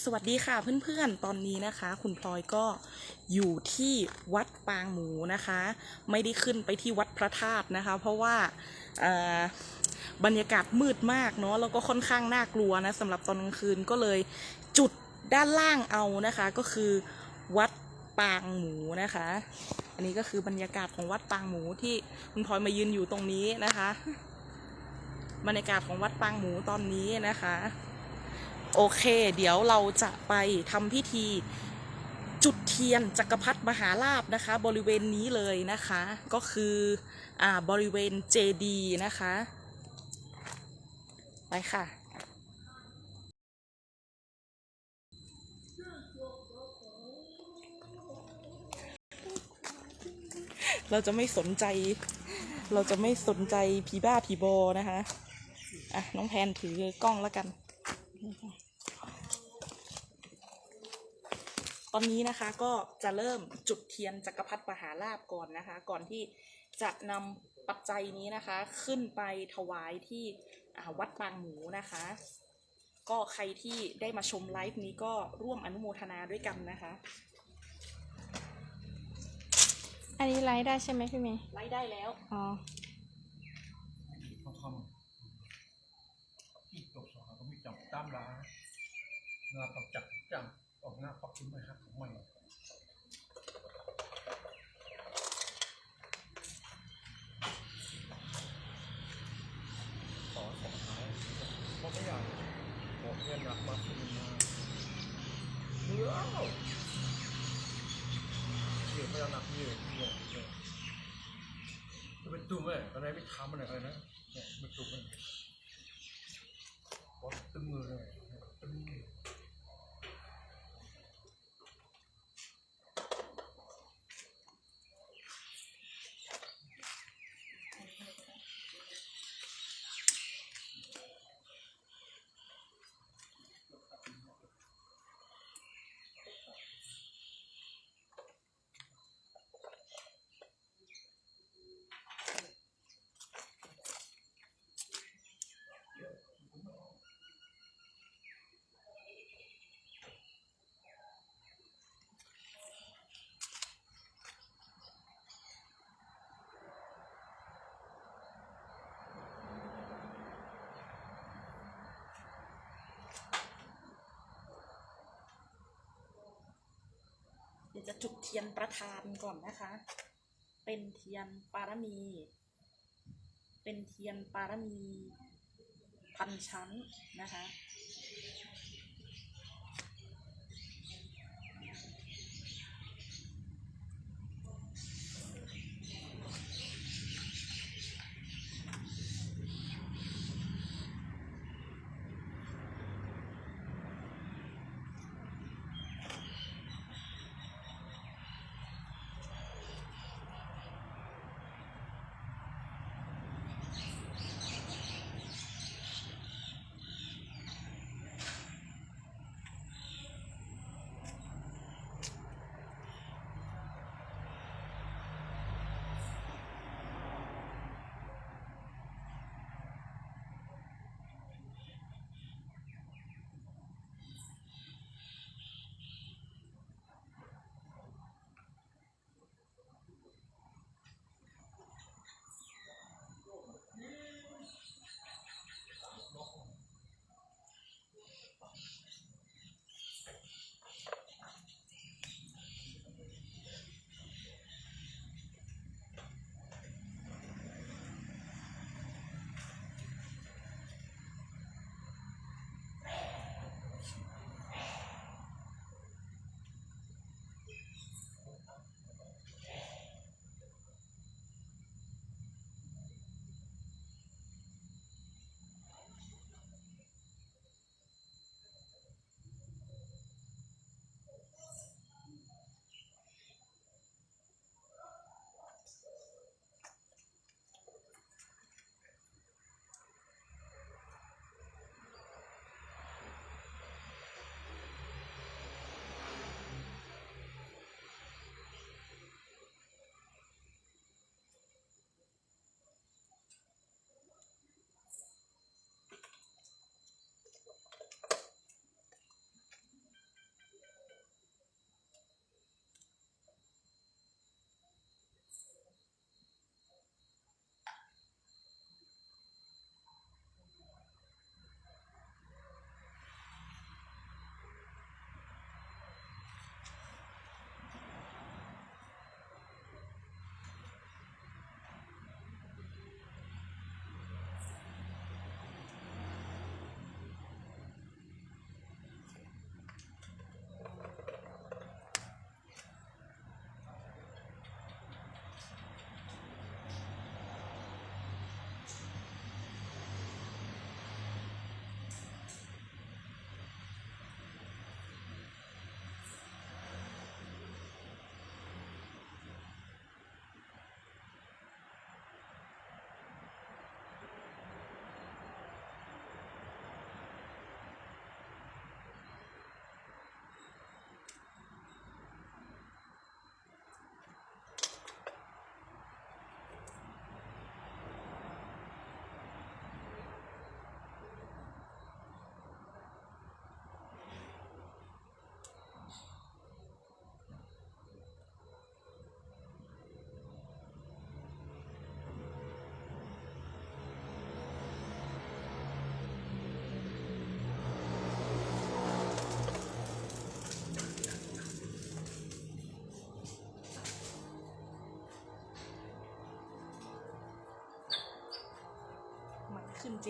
สวัสดีค่ะเพื่อนๆ ตอนนี้นะคะ คุณพลอยก็อยู่ที่วัดปางหมูนะคะ ไม่ได้ขึ้นไปที่วัดพระธาตุนะคะ เพราะว่าบรรยากาศมืดมากเนาะแล้วก็ค่อนข้างน่ากลัวนะสำหรับตอนกลางคืนก็เลยจุดด้านล่างเอานะคะ ก็คือวัดปางหมูนะคะ อันนี้ก็คือบรรยากาศของวัดปางหมูที่คุณพลอยมายืนอยู่ตรงนี้นะคะ บรรยากาศของวัดปางหมูตอนนี้นะคะ โอเค เดี๋ยวเราจะไปทำพิธีจุดเทียนจักรพรรดิมหาลาบนะคะ บริเวณนี้เลยนะคะ ก็คืออ่าบริเวณเจดีนะคะ ไปค่ะเราจะไม่สนใจ เราจะไม่สนใจผีบ้าผีบอนะคะ อะ น้องแพนถือกล้องแล้วกัน ตอนนี้นะคะก็จะเริ่มจุดเทียนจักรพรรดิมหาลาบก่อนนะคะ ก่อนที่จะนำปัจจัยนี้นะคะ ขึ้นไปถวายที่อ่าวัดปางหมูนะคะ ก็ใครที่ได้มาชมไลฟ์นี้ก็ร่วมอนุโมทนาด้วยกันนะคะ อันนี้ไลฟ์ได้ใช่ไหมพี่เมย์ไลฟ์ได้แล้วอ๋อทองคำที่จบสองก็มีจับตามร้านงาปักจับจังออกหน้าปักขึ้นมาครับ ไม่ขอสองท้ายเพราะไม่อยากบอกเงินหนักมาขึ้นมาเบื่อเดี๋ยวไม่เอาหนักเยอะเยอะเยอจะเป็นตุ้มเลยตอนนี้ไม่ทำอะไรเลยนะเนี่ยเป็นตุ้มเลยปดตึงเลยตึง เดี๋ยว จะจุดเทียนประธานก่อนนะคะ เป็นเทียนปารมี เป็นเทียนปารมีพันชั้นนะคะ ขึ้นเ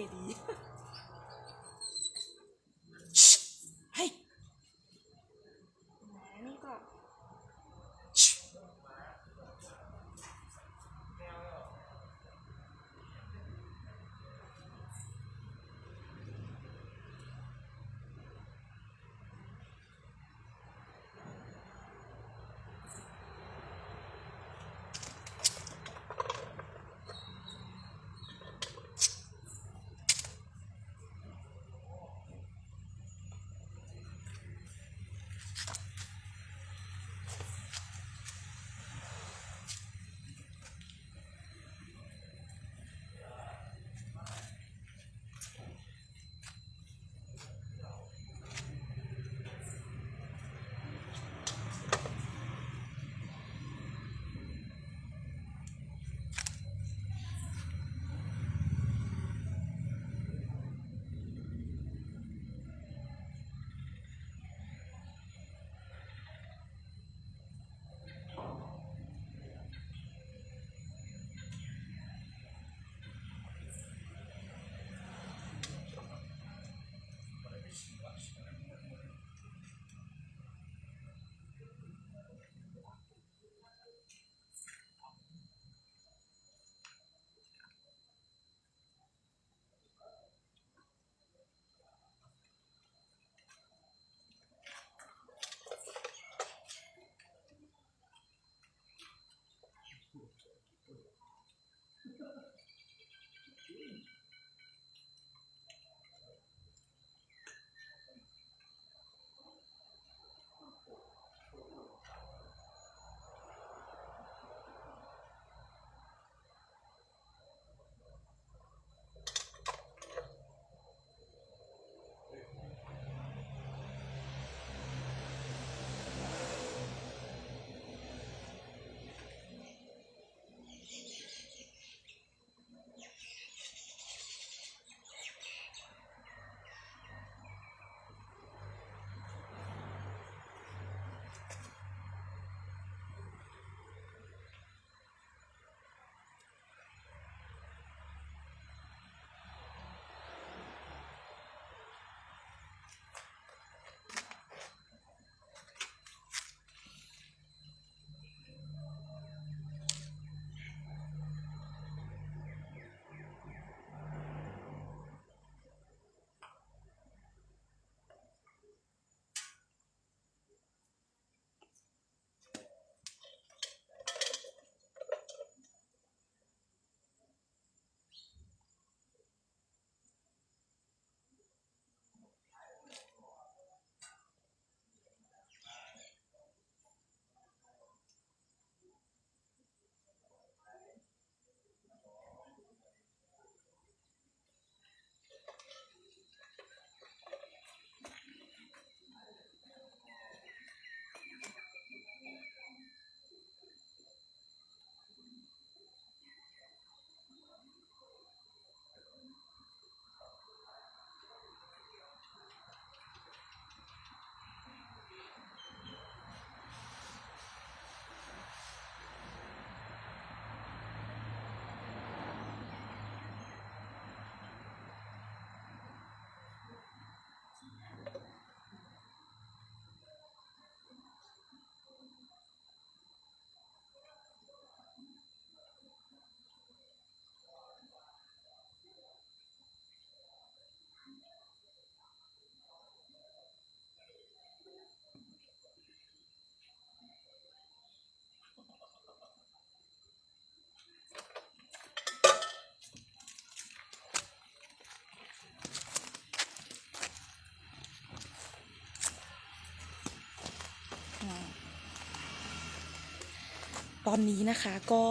อนนี้นะคะก็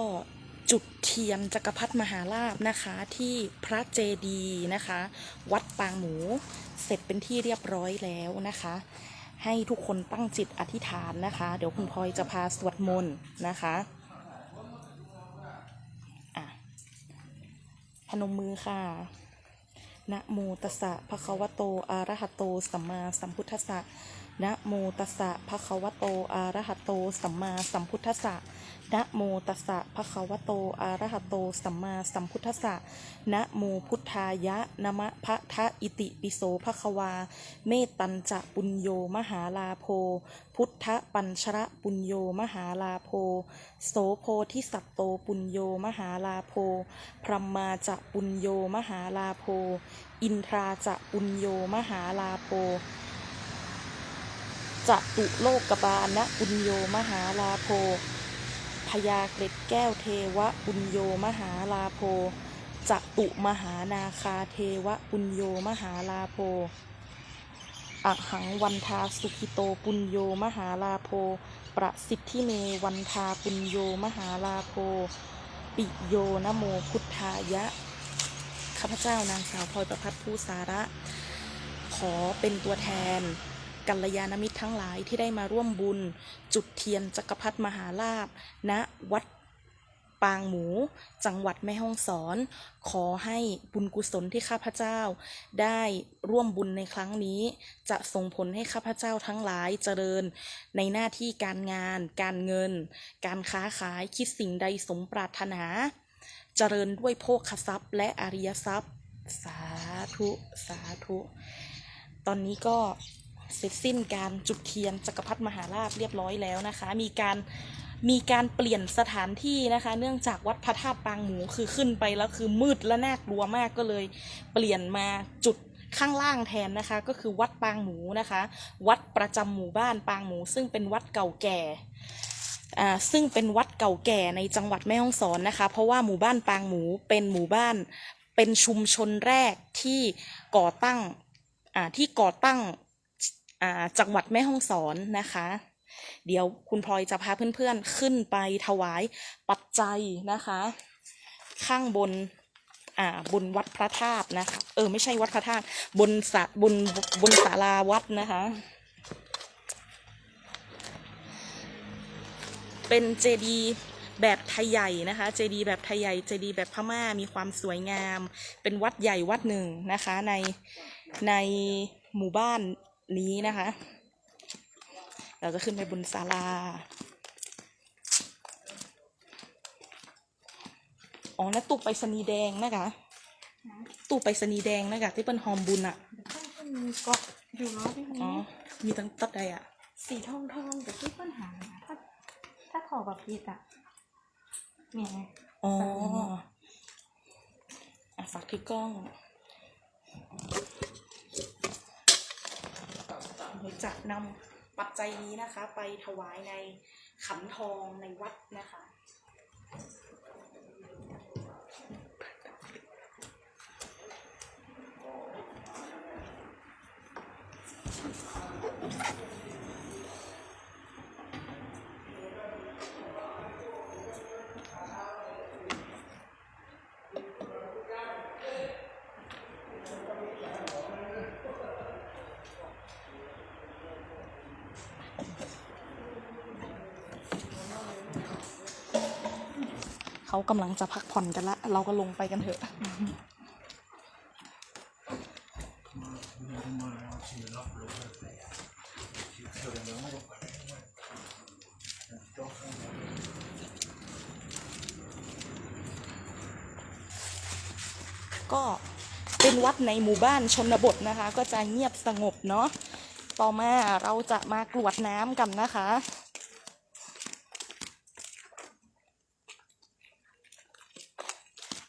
จุดเทียนจักรพรรดิมหาราชนะคะที่พระเจดีนะคะ วัดปางหมูเสร็จเป็นที่เรียบร้อยแล้วนะคะ ให้ทุกคนตั้งจิตอธิษฐานนะคะ เดี๋ยวคุณพลอยจะพาสวดมนต์นะคะอะพนมมือค่ะนะโมตัสสะภะคะวะโต อะระหะโต สัมมาสัมพุทธัสสะ นะโมตัสสะภะคะวะโต อะระหะโต สัมมาสัมพุทธัสสะนะโมตัสสะภะคะวะโต อะระหะโต สัมมาสัมพุทธัสสะนะโมพุทธายะนะมะพะทะอิติปิโสภะคะวา เมตตัญจะปุญโยมหาลาโพพุทธปัญชระปุญโยมหาลาโพโสโพธิสัตโตปุญโยมหาลาโพพรหมาจะปุญโยมหาลาโพอินทราจะปุญโยมหาลาโพ จะตุโลกบาลนะปุญโยมหาลาโพพญาเกล็ดแก้วเทวะปุญโยมหาลาโพจะตุมหานาคาเทวะปุญโยมหาลาโพอหังวันทาสุขิโตปุญโยมหาลาโพประสิทธิเมวันทาปุญโยมหาลาโพปิโยนะโมพุทธายะ ข้าพเจ้านางสาวพลอยประพัฒน์ผู้สาระ ขอเป็นตัวแทน กัลยาณมิตรทั้งหลายที่ได้มาร่วมบุญ จุดเทียนจักรพรรดิมหาลาภณวัดปางหมู จังหวัดแม่ฮ่องสอน ขอให้บุญกุศลที่ข้าพเจ้า ได้ร่วมบุญในครั้งนี้ จะส่งผลให้ข้าพเจ้าทั้งหลายเจริญ ในหน้าที่การงาน การเงิน การค้าขายคิดสิ่งใดสมปรารถนา เจริญด้วยโภคทรัพย์ และอริยทรัพย์ สาธุ สาธุ ตอนนี้ก็ เสร็จสิ้นการจุดเทียนจักรพรรดิมหาราชเรียบร้อยแล้วนะคะ มีการมีการเปลี่ยนสถานที่นะคะ เนื่องจากวัดพระธาตุปางหมูคือขึ้นไปแล้วคือมืดและน่ากลัวมากก็เลย เปลี่ยนมาจุดข้างล่างแทนนะคะ ก็คือวัดปางหมูนะคะ วัดประจำหมู่บ้านปางหมู ซึ่งเป็นวัดเก่าแก่อ่าซึ่งเป็นวัดเก่าแก่ในจังหวัดแม่ฮ่องสอนนะคะ เพราะว่าหมู่บ้านปางหมูเป็นหมู่บ้านเป็นชุมชนแรกที่ก่อตั้งอ่าที่ก่อตั้ง จังหวัดแม่ฮ่องสอนนะคะ เดี๋ยวคุณพลอยจะพาเพื่อนๆขึ้นไปถวายปัจจัยนะคะ ข้างบนอ่าบนวัดพระธาตุนะคะ เออไม่ใช่วัดพระธาตุบนสะบนบนศาลาวัดนะคะ เป็นเจดีย์แบบไทยใหญ่นะคะ เจดีย์แบบไทยใหญ่เจดีย์แบบพม่ามีความสวยงาม เป็นวัดใหญ่วัดหนึ่งนะคะในในหมู่บ้าน นี้นะคะ เราจะขึ้นไปบนศาลา อ๋อนั่นตู้ไปรษณีย์แดงนะคะ ตู้ไปรษณีย์แดงนะคะ ที่เป็นหอมบุญอะมีเกาะอยู่เนาะพี่อ๋อ มีตั้งตัดใดอะสีทองทองแต่ที่ปัญหาถ้าถ้าขอแบบพีดอะเนี่ยอ๋ออะฝากที่กล้องเดี๋ยว จะนำปัจจัยนี้นะคะ ไปถวายในขันทองในวัดนะคะ เขากำลังจะพักผ่อนกันละ เราก็ลงไปกันเถอะ ก็เป็นวัดในหมู่บ้านชนบทนะคะ ก็จะเงียบสงบเนาะ ต่อมาเราจะมากรวดน้ำกันนะคะ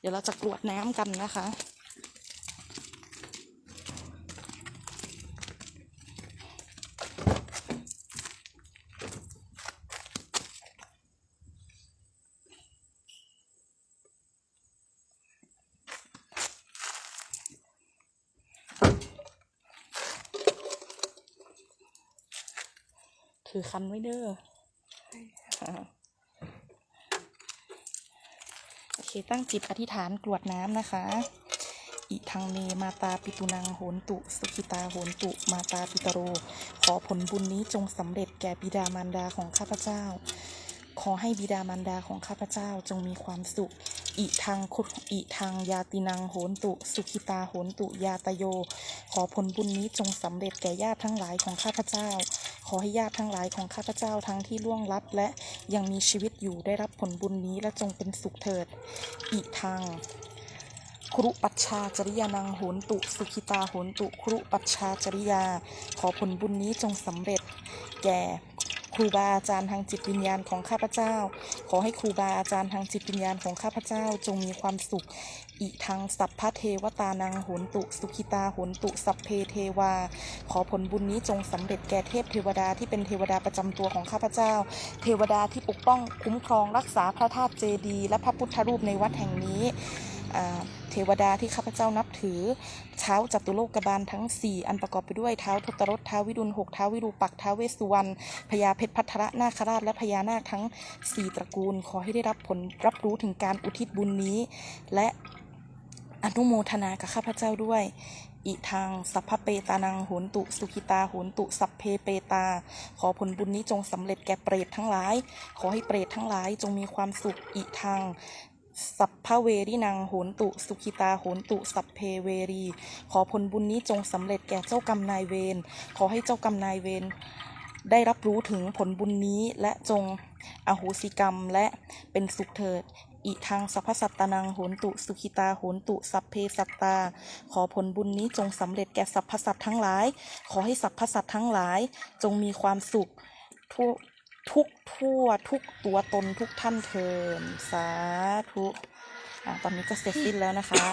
เดี๋ยวเราจะกรวดน้ำกันนะคะ ถือคันไว้เด้ออ่าโอ เคตั้งจิตอธิษฐานกรวดน้ำนะคะ อิทังเมมาตาปิตุนังโหนตุสุขิตาโหนตุมาตาปิตโร ขอผลบุญนี้จงสำเร็จแก่บิดามารดาของข้าพเจ้า ขอให้บิดามารดาของข้าพเจ้าจงมีความสุข อิทังคุอิทังยาตินังโหนตุ สุขิตาโหนตุยาตโย ขอผลบุญนี้จงสำเร็จแก่ญาติทั้งหลายของข้าพเจ้า ขอให้ญาติทั้งหลายของข้าพเจ้าทั้งที่ล่วงลับและยังมีชีวิตอยู่ได้รับผลบุญนี้และจงเป็นสุขเถิด อิทังครุปัชชาจริยานังโหนตุ สุขิตาโหนตุครุปัชชาจริยา ขอผลบุญนี้จงสำเร็จแก่ ครูบาอาจารย์ทางจิตวิญญาณของข้าพเจ้า ขอให้ครูบาอาจารย์ทางจิตวิญญาณของข้าพเจ้าจงมีความสุขอิทังสัพพะเทวตานังโหนตุสุขิตาโหนตุสัพเพเทวา ขอผลบุญนี้จงสำเร็จแก่เทพเทวดาที่เป็นเทวดาประจำตัวของข้าพเจ้า เทวดาที่ปกป้องคุ้มครองรักษาพระธาตุเจดีย์และพระพุทธรูปในวัดแห่งนี้ เทวดาที่ข้าพเจ้านับถือเท้าจัตุโลกบาลทั้ง 4 อันประกอบไปด้วยเท้าทตรสเท้าวิรุณหกเท้าวิรูปักเท้าเวสุวรรณพญาเพชรพัทรนาคราชและพญานาคทั้ง 4 ตระกูล ขอให้ได้รับผลรับรู้ถึงการอุทิศบุญนี้ และอนุโมทนากับข้าพเจ้าด้วยอิทางสัพพเปตานังโหนตุสุขิตาโหนตุสัพเพเปตา ขอผลบุญนี้จงสำเร็จแก่เปรตทั้งหลาย ขอให้เปรตทั้งหลายจงมีความสุขอิทาง สัพพเวรินังโหนตุ สุขิตาโหนตุ สัพเพเวรี ขอผลบุญนี้จงสำเร็จแก่เจ้ากรรมนายเวร ขอให้เจ้ากรรมนายเวรได้รับรู้ถึงผลบุญนี้และจงอโหสิกรรมและเป็นสุขเถิดอิทางสัพพสัตตานังโหนตุสุขิตาโหนตุสัพเพสัตตา ขอผลบุญนี้จงสำเร็จแก่สรรพสัตทั้งหลาย ขอให้สรรพสัตทั้งหลาย จงมีความสุขทั่ว ทุกทั่วทุกตัวตนทุกท่านเทินสาธุอะตอนนี้ก็เสร็จสิ้นแล้วนะคะ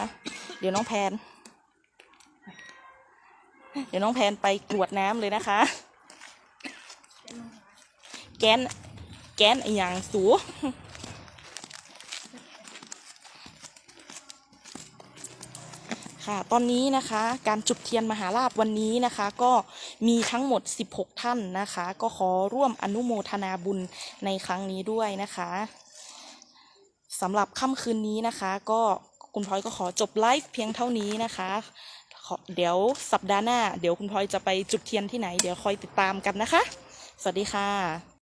เดี๋ยวน้องแพน เดี๋ยวน้องแพนไปกรวดน้ำเลยนะคะ แกนแกนไอหย่างสู ค่ะ ตอนนี้นะคะการจุดเทียนมหาลาภวันนี้นะคะ ก็มีทั้งหมด 16 ท่านนะคะ ก็ขอร่วมอนุโมทนาบุญในครั้งนี้ด้วยนะคะสำหรับค่ำคืนนี้นะคะ ก็คุณพลอยก็ขอจบไลฟ์เพียงเท่านี้นะคะเดี๋ยวสัปดาห์หน้า เดี๋ยวคุณพลอยจะไปจุดเทียนที่ไหน เดี๋ยวคอยติดตามกันนะคะ สวัสดีค่ะ